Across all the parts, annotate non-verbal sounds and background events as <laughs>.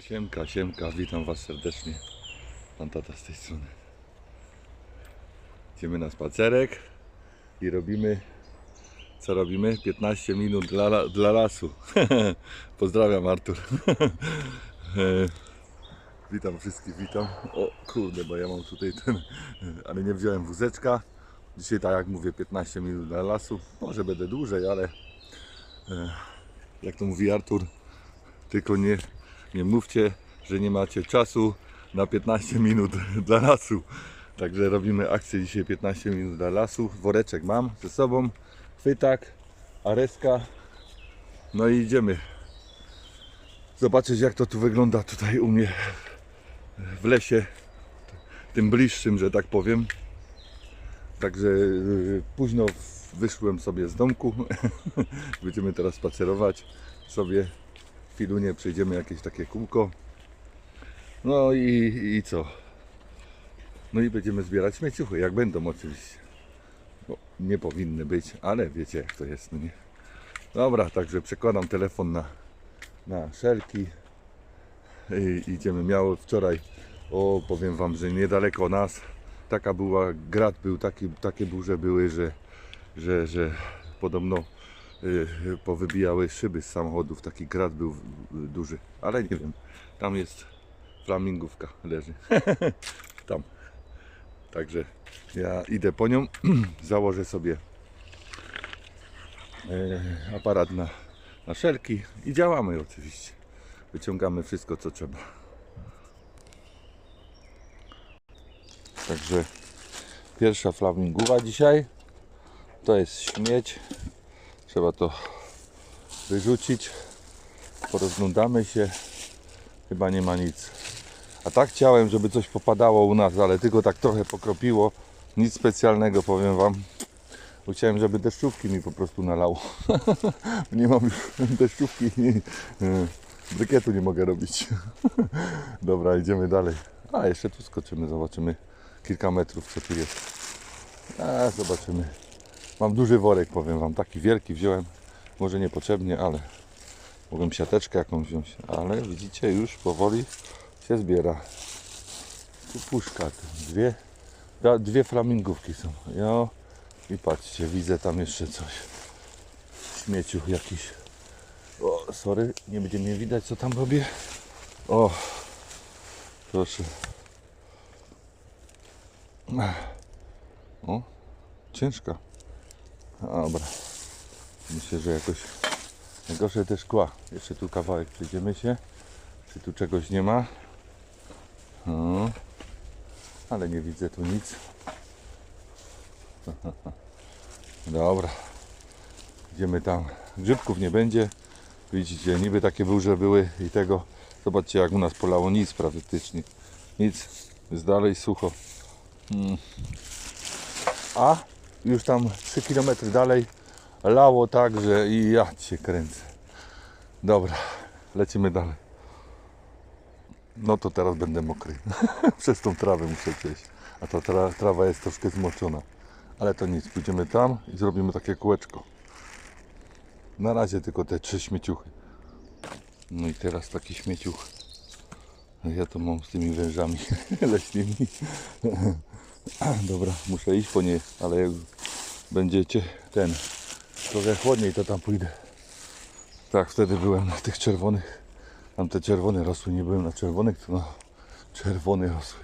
Siemka, siemka, witam Was serdecznie. Pan tata z tej strony. Idziemy na spacerek i robimy, co robimy? 15 minut dla, la- dla lasu. <laughs> Pozdrawiam Artur. <laughs> E, witam wszystkich, witam. O kurde, bo ja mam tutaj ten, ale nie wziąłem wózeczka. Dzisiaj tak jak mówię, 15 minut dla lasu. Może będę dłużej, ale e, jak to mówi Artur, tylko nie, nie mówcie, że nie macie czasu na 15 minut <laughs> dla lasu. Także robimy akcję dzisiaj 15 minut dla lasu. Woreczek mam ze sobą, chwytak, areska. No i idziemy zobaczyć jak to tu wygląda tutaj u mnie w lesie, tym bliższym, że tak powiem. Także yy, późno wyszłem sobie z domku. <laughs> Będziemy teraz spacerować sobie chwilunie przejdziemy jakieś takie kółko. No i, i co? No i będziemy zbierać śmieciuchy, jak będą oczywiście. No, nie powinny być, ale wiecie jak to jest, no nie? Dobra, także przekładam telefon na, na szelki. I idziemy. Miało wczoraj, o powiem wam, że niedaleko nas taka była, grad był, taki, takie burze były, że, że, że podobno powybijały szyby z samochodów. Taki grad był y, duży, ale nie wiem. Tam jest flamingówka, leży. <laughs> Tam. Także ja idę po nią, <clears throat> założę sobie aparat na, na szelki i działamy oczywiście. Wyciągamy wszystko co trzeba. Także pierwsza flamingowa dzisiaj to jest śmieć. Trzeba to wyrzucić. Porozglądamy się. Chyba nie ma nic. A tak chciałem, żeby coś popadało u nas, ale tylko tak trochę pokropiło. Nic specjalnego powiem Wam. Chciałem, żeby deszczówki mi po prostu nalało. <laughs> nie mam już deszczówki e, brykietu nie mogę robić. <laughs> Dobra, idziemy dalej. A, jeszcze tu skoczymy, zobaczymy kilka metrów, co tu jest. A, zobaczymy. Mam duży worek, powiem Wam, taki wielki wziąłem. Może niepotrzebnie, ale mogłem siateczkę jakąś wziąć. Ale widzicie, już powoli się zbiera. Tu puszka, dwie, dwie flamingówki są. Jo. I patrzcie, widzę tam jeszcze coś. Śmieciu jakiś. O, sorry, nie będzie mnie widać, co tam robię. O, proszę. O, ciężka. Dobra. Myślę, że jakoś najgorsze te szkła. Jeszcze tu kawałek przejdziemy się. Czy tu czegoś nie ma? O, ale nie widzę tu nic. <laughs> Dobra. Idziemy tam. Grzybków nie będzie. Widzicie, niby takie burze były i tego. Zobaczcie jak u nas polało nic praktycznie. Nic. Jest dalej sucho. Mm. A już tam 3 km dalej lało tak, że i ja cię kręcę. Dobra, lecimy dalej. No to teraz będę mokry. <laughs> Przez tą trawę muszę przejść. A ta tra trawa jest troszkę zmoczona. Ale to nic, pójdziemy tam i zrobimy takie kółeczko. Na razie tylko te trzy śmieciuchy. No i teraz taki śmieciuch. Ja to mam z tymi wężami <laughs> leśnymi. <laughs> Dobra, muszę iść po nie, ale będziecie ten trochę chłodniej, to tam pójdę. Tak, wtedy byłem na tych czerwonych. Tam te czerwone rosły, nie byłem na czerwonych, to na czerwone rosły.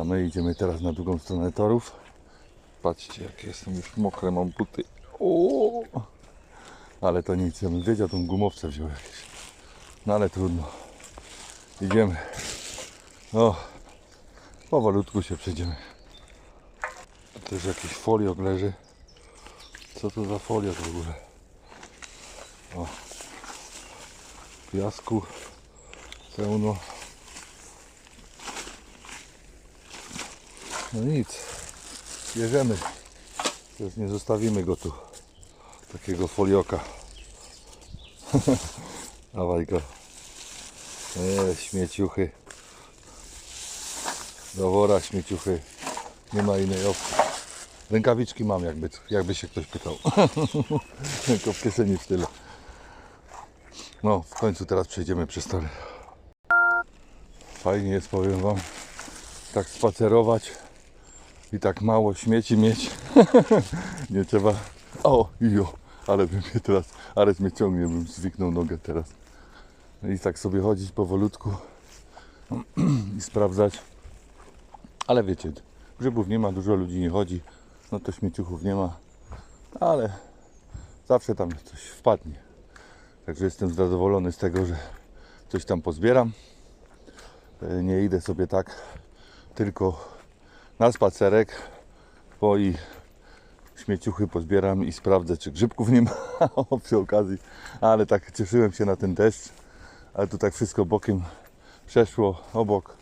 A my idziemy teraz na drugą stronę torów. Patrzcie, jak jestem już mokre, mam buty. O! Ale to nic, ja bym wiedział, tą gumowce wziął jakieś. No ale trudno. Idziemy. O, powolutku się przejdziemy. Też jakiś foliok leży. Co to za folia w ogóle? O. Piasku pełno. No nic. Bierzemy. Już nie zostawimy go tu. Takiego folioka. <laughs> Dawaj go. E, śmieciuchy. Do wora śmieciuchy. Nie ma innej opcji. Rękawiczki mam jakby, jakby się ktoś pytał. <laughs> Tylko w kieszeni w tyle. No, w końcu teraz przejdziemy przez tory. Fajnie jest, powiem Wam, tak spacerować i tak mało śmieci mieć. <laughs> Nie trzeba. O, jo, ale bym mnie teraz, Ares mnie ciągnie, bym zwiknął nogę teraz. I tak sobie chodzić powolutku <clears throat> i sprawdzać. Ale wiecie, grzybów nie ma, dużo ludzi nie chodzi, no to śmieciuchów nie ma, ale zawsze tam coś wpadnie. Także jestem zadowolony z tego, że coś tam pozbieram. E, Nie idę sobie tak tylko na spacerek, bo i śmieciuchy pozbieram i sprawdzę, czy grzybków nie ma <laughs> przy okazji. Ale tak cieszyłem się na ten deszcz, ale tu tak wszystko bokiem przeszło obok.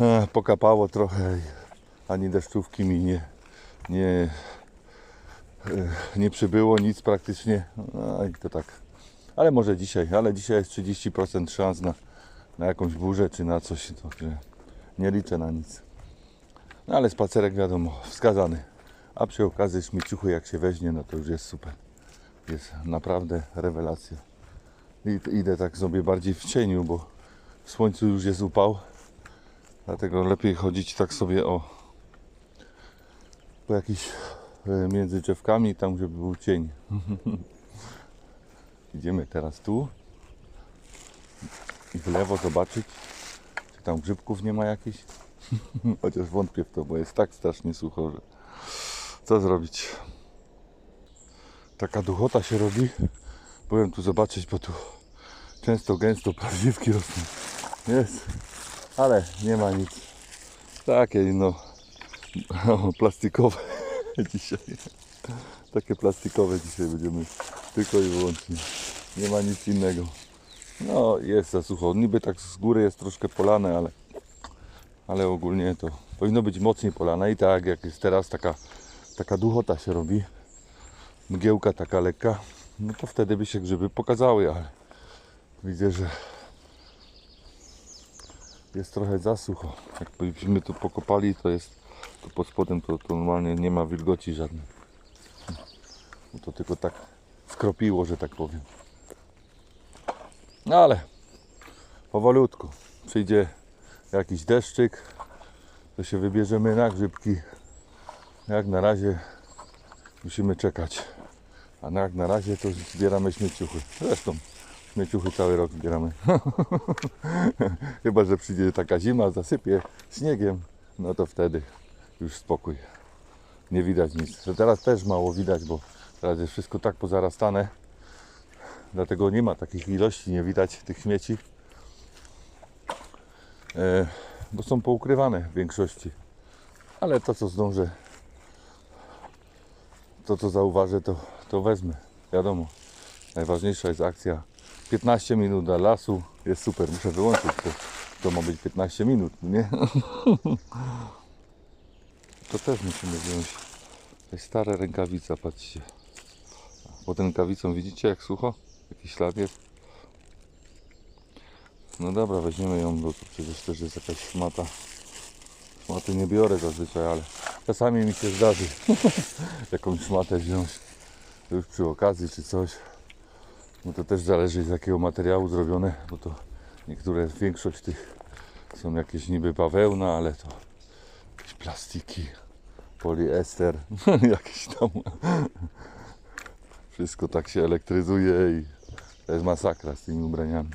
E, pokapało trochę, ani deszczówki mi nie, nie, e, nie przybyło, nic praktycznie. No i to tak. Ale może dzisiaj, ale dzisiaj jest 30% szans na, na jakąś burzę czy na coś, także nie liczę na nic. No ale spacerek wiadomo, wskazany. A przy okazji śmieciuchy jak się weźmie, no to już jest super. Jest naprawdę rewelacja. I idę tak sobie bardziej w cieniu, bo w słońcu już jest upał. Dlatego lepiej chodzić tak sobie o po jakiś e, między drzewkami, tam żeby był cień. <laughs> Idziemy teraz tu i w lewo zobaczyć, czy tam grzybków nie ma jakichś. <laughs> Chociaż wątpię w to, bo jest tak strasznie sucho, że co zrobić? Taka duchota się robi. Byłem tu zobaczyć, bo tu często gęsto prawdziwki rosną. Jest, ale nie ma nic. Takie no <laughs> plastikowe <laughs> dzisiaj. Takie plastikowe dzisiaj będziemy tylko i wyłącznie. Nie ma nic innego. No jest za sucho. Niby tak z góry jest troszkę polane, ale, ale ogólnie to powinno być mocniej polane i tak jak jest teraz taka, taka duchota się robi. Mgiełka taka lekka. No to wtedy by się grzyby pokazały, ale widzę, że jest trochę za sucho. Jakbyśmy tu pokopali, to jest tu pod spodem to, to normalnie nie ma wilgoci żadnej. Bo to tylko tak skropiło, że tak powiem. No ale powolutku przyjdzie jakiś deszczyk, to się wybierzemy na grzybki. Jak na razie musimy czekać. A jak na razie to zbieramy śmieciuchy. Zresztą śmieciuchy cały rok zbieramy. <laughs> Chyba, że przyjdzie taka zima, zasypie śniegiem, no to wtedy już spokój. Nie widać nic. Że teraz też mało widać, bo teraz jest wszystko tak pozarastane. Dlatego nie ma takich ilości, nie widać tych śmieci. E, bo są poukrywane w większości. Ale to co zdążę, to co zauważę, to, to wezmę. Wiadomo, najważniejsza jest akcja. 15 minut do lasu jest super. Muszę wyłączyć to. To ma być 15 minut, nie? <laughs> To też musimy wziąć. To jest stara rękawica, patrzcie. Pod rękawicą widzicie jak sucho? Jaki ślad jest? No dobra, weźmiemy ją, bo to przecież też jest jakaś szmata. Szmaty nie biorę zazwyczaj, ale czasami mi się zdarzy <laughs> jakąś szmatę wziąć. Już przy okazji czy coś. No to też zależy z jakiego materiału zrobione, bo to niektóre, większość tych są jakieś niby bawełna, ale to jakieś plastiki, poliester, <laughs> jakieś tam. Wszystko tak się elektryzuje i to jest masakra z tymi ubraniami.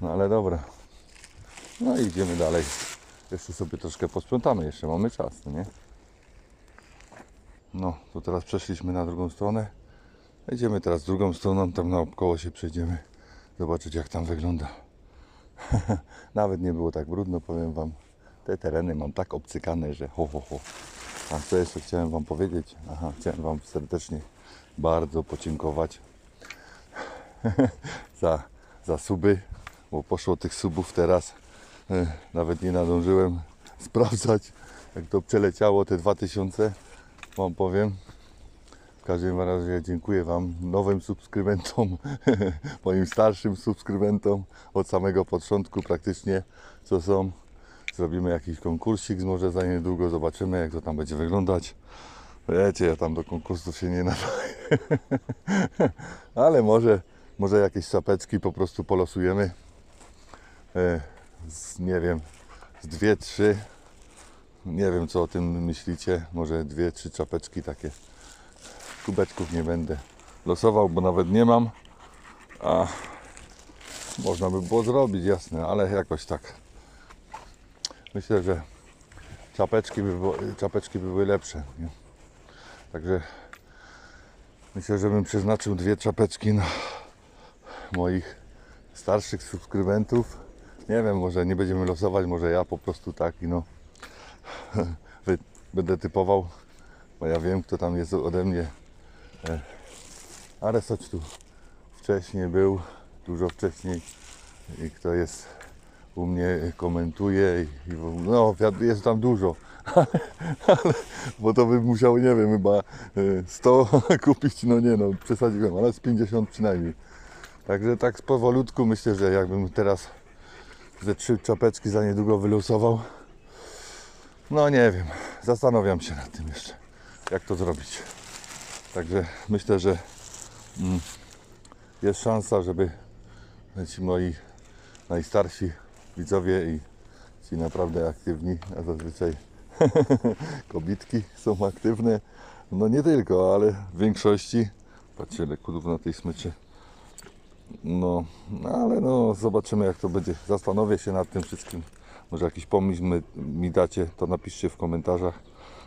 No ale dobra. No i idziemy dalej. Jeszcze sobie troszkę posprzątamy, jeszcze mamy czas, no nie? No, to teraz przeszliśmy na drugą stronę. Idziemy teraz drugą stroną, tam naokoło się przejdziemy. Zobaczyć jak tam wygląda. <laughs> Nawet nie było tak brudno, powiem Wam. Te tereny mam tak obcykane, że ho, ho, ho. A co jeszcze chciałem Wam powiedzieć? Aha, chciałem Wam serdecznie bardzo podziękować <laughs> za, za suby, bo poszło tych subów teraz. E, Nawet nie nadążyłem <laughs> sprawdzać, jak to przeleciało te 2000. Wam powiem. W każdym razie dziękuję Wam, nowym subskrybentom, <laughs> moim starszym subskrybentom od samego początku praktycznie, co są. Zrobimy jakiś konkursik, może za niedługo zobaczymy, jak to tam będzie wyglądać. Wiecie, ja tam do konkursów się nie nadaję. <laughs> Ale może, może jakieś sapeczki po prostu polosujemy. E, z, nie wiem, z dwie, trzy. Nie wiem co o tym myślicie. Może dwie, trzy czapeczki takie. Kubeczków nie będę losował, bo nawet nie mam. A można by było zrobić, jasne, ale jakoś tak. Myślę, że czapeczki by, czapeczki by były lepsze. Nie? Także myślę, że bym przeznaczył dwie czapeczki na moich starszych subskrybentów. Nie wiem, może nie będziemy losować, może ja po prostu tak i no <laughs> będę typował, bo ja wiem, kto tam jest ode mnie. E, Ale coś tu wcześniej był, dużo wcześniej i kto jest u mnie komentuje i, no jest tam dużo, <laughs> ale, ale, bo to bym musiał, nie wiem, chyba e, 100 <laughs> kupić, no nie no, przesadziłem, ale z 50 przynajmniej. Także tak powolutku myślę, że jakbym teraz ze trzy czapeczki za niedługo wylosował, no nie wiem, zastanawiam się nad tym jeszcze, jak to zrobić. Także myślę, że mm, jest szansa, żeby ci moi najstarsi widzowie i ci naprawdę aktywni, a zazwyczaj <laughs> kobitki są aktywne. No nie tylko, ale w większości. Patrzcie, ile kudów na tej smyczy. No, ale no zobaczymy jak to będzie. Zastanowię się nad tym wszystkim. Może jakiś pomysł mi, mi dacie, to napiszcie w komentarzach.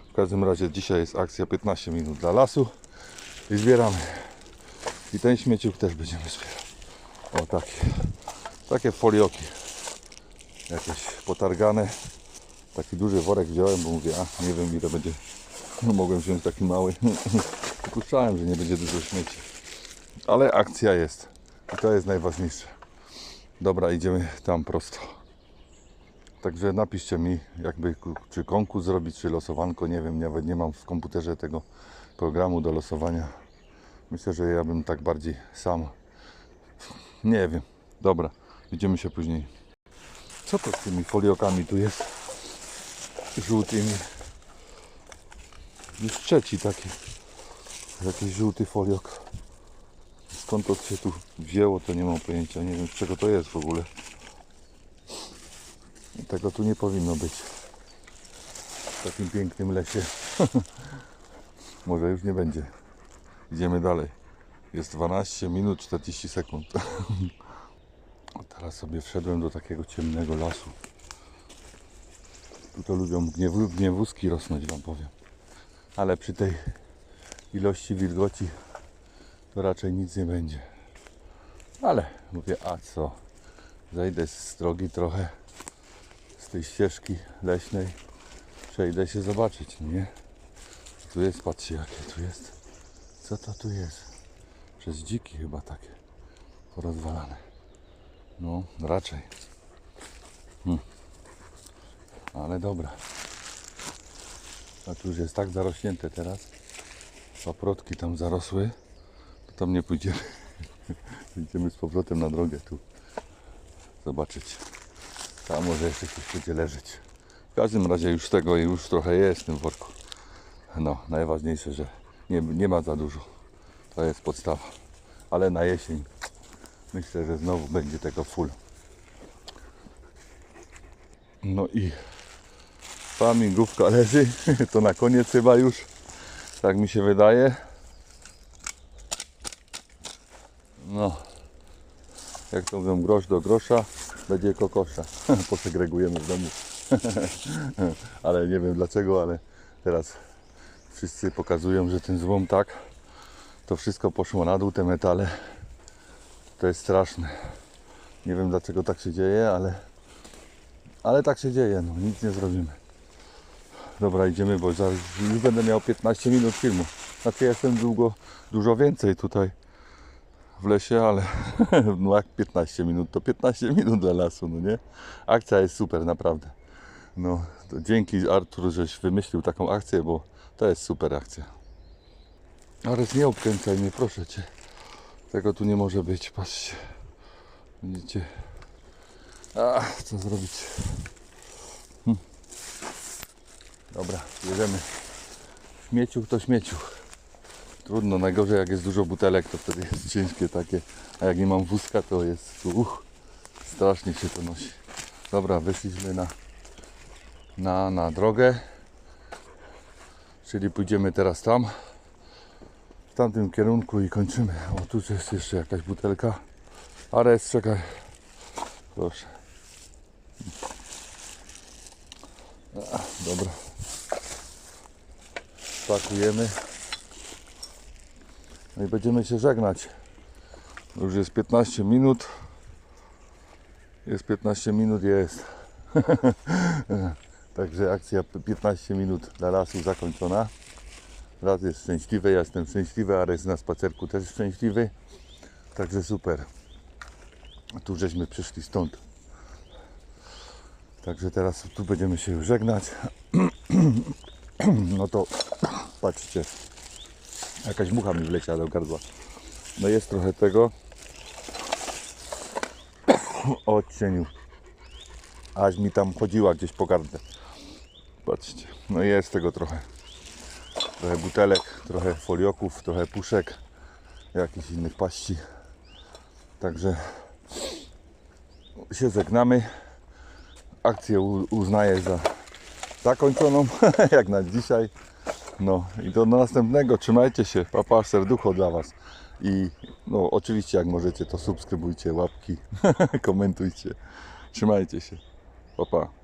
W każdym razie dzisiaj jest akcja 15 minut dla lasu i zbieramy. I ten śmieciuk też będziemy zbierać. O takie, takie folioki. Jakieś potargane. Taki duży worek wziąłem, bo mówię, a nie wiem ile będzie. No, mogłem wziąć taki mały. <laughs> Przypuszczałem, że nie będzie dużo śmieci. Ale akcja jest. I to jest najważniejsze. Dobra, idziemy tam prosto. Także napiszcie mi, jakby czy konkurs zrobić, czy losowanko. Nie wiem, nawet nie mam w komputerze tego programu do losowania. Myślę, że ja bym tak bardziej sam. Nie wiem. Dobra, widzimy się później. Co to z tymi foliokami tu jest? Żółtymi. Już trzeci taki. Jakiś żółty foliok. Skąd to się tu wzięło, to nie mam pojęcia. Nie wiem z czego to jest w ogóle. Tego tu nie powinno być. W takim pięknym lesie. <laughs> Może już nie będzie. Idziemy dalej. Jest 12 minut 40 sekund. <laughs> Teraz sobie wszedłem do takiego ciemnego lasu. Tu to lubią gniewu, gniewuski rosnąć, wam powiem. Ale przy tej ilości wilgoci to raczej nic nie będzie. Ale mówię, a co? Zejdę z drogi trochę, z tej ścieżki leśnej. Przejdę się zobaczyć, nie? Tu jest, patrzcie jakie tu jest. Co to tu jest? Przez dziki chyba takie porozwalane. No, raczej. Hm. Ale dobra. A tu już jest tak zarośnięte teraz. Paprotki tam zarosły. To tam nie pójdziemy. <laughs> Idziemy z powrotem na drogę tu. Zobaczyć. Tam może jeszcze coś będzie leżeć. W każdym razie już tego już trochę jest w tym worku. No, najważniejsze, że nie, nie ma za dużo. To jest podstawa. Ale na jesień myślę, że znowu będzie tego full. No i ta migówka leży. <laughs> To na koniec chyba już. Tak mi się wydaje. No. Jak to mówią, grosz do grosza, będzie kokosza. <laughs> Posegregujemy w domu. <laughs> ale nie wiem dlaczego, ale teraz wszyscy pokazują, że ten złom tak, to wszystko poszło na dół, te metale. To jest straszne. Nie wiem dlaczego tak się dzieje, ale, ale tak się dzieje, no nic nie zrobimy. Dobra, idziemy, bo za, już będę miał 15 minut filmu. Znaczy ja jestem długo, dużo więcej tutaj w lesie, ale <laughs> no jak 15 minut, to 15 minut dla lasu, no nie? Akcja jest super, naprawdę. No, dzięki Artur, żeś wymyślił taką akcję, bo to jest super akcja. Ale nie obkręcaj mnie, proszę Cię. Tego tu nie może być, patrzcie. Widzicie? A, co zrobić? Hm. Dobra, jedziemy. Śmieciuch to śmieciuch. Trudno, najgorzej jak jest dużo butelek, to wtedy jest ciężkie takie. A jak nie mam wózka, to jest uch, strasznie się to nosi. Dobra, wyszliśmy na, na, na drogę. Czyli pójdziemy teraz tam. W tamtym kierunku i kończymy. O, tu jest jeszcze jakaś butelka. Ares, czekaj. Proszę. A, dobra. Pakujemy. No i będziemy się żegnać. Już jest 15 minut. Jest 15 minut, jest. <laughs> Także akcja 15 minut dla lasu zakończona. Las jest szczęśliwy, ja jestem szczęśliwy, Ares na spacerku też szczęśliwy. Także super. Tu żeśmy przyszli stąd. Także teraz tu będziemy się żegnać. <clears throat> No to patrzcie. Jakaś mucha mi wleciała do gardła. No jest trochę tego. <clears throat> O odcieniu. Aż mi tam chodziła gdzieś po gardle. Patrzcie. No jest tego trochę. Trochę butelek, trochę folioków, trochę puszek, jakichś innych paści. Także się żegnamy. Akcję uznaję za zakończoną, <laughs> jak na dzisiaj. No i do następnego. Trzymajcie się. Papa, serducho dla Was. I no oczywiście jak możecie to subskrybujcie, łapki, <laughs> komentujcie. Trzymajcie się. Papa.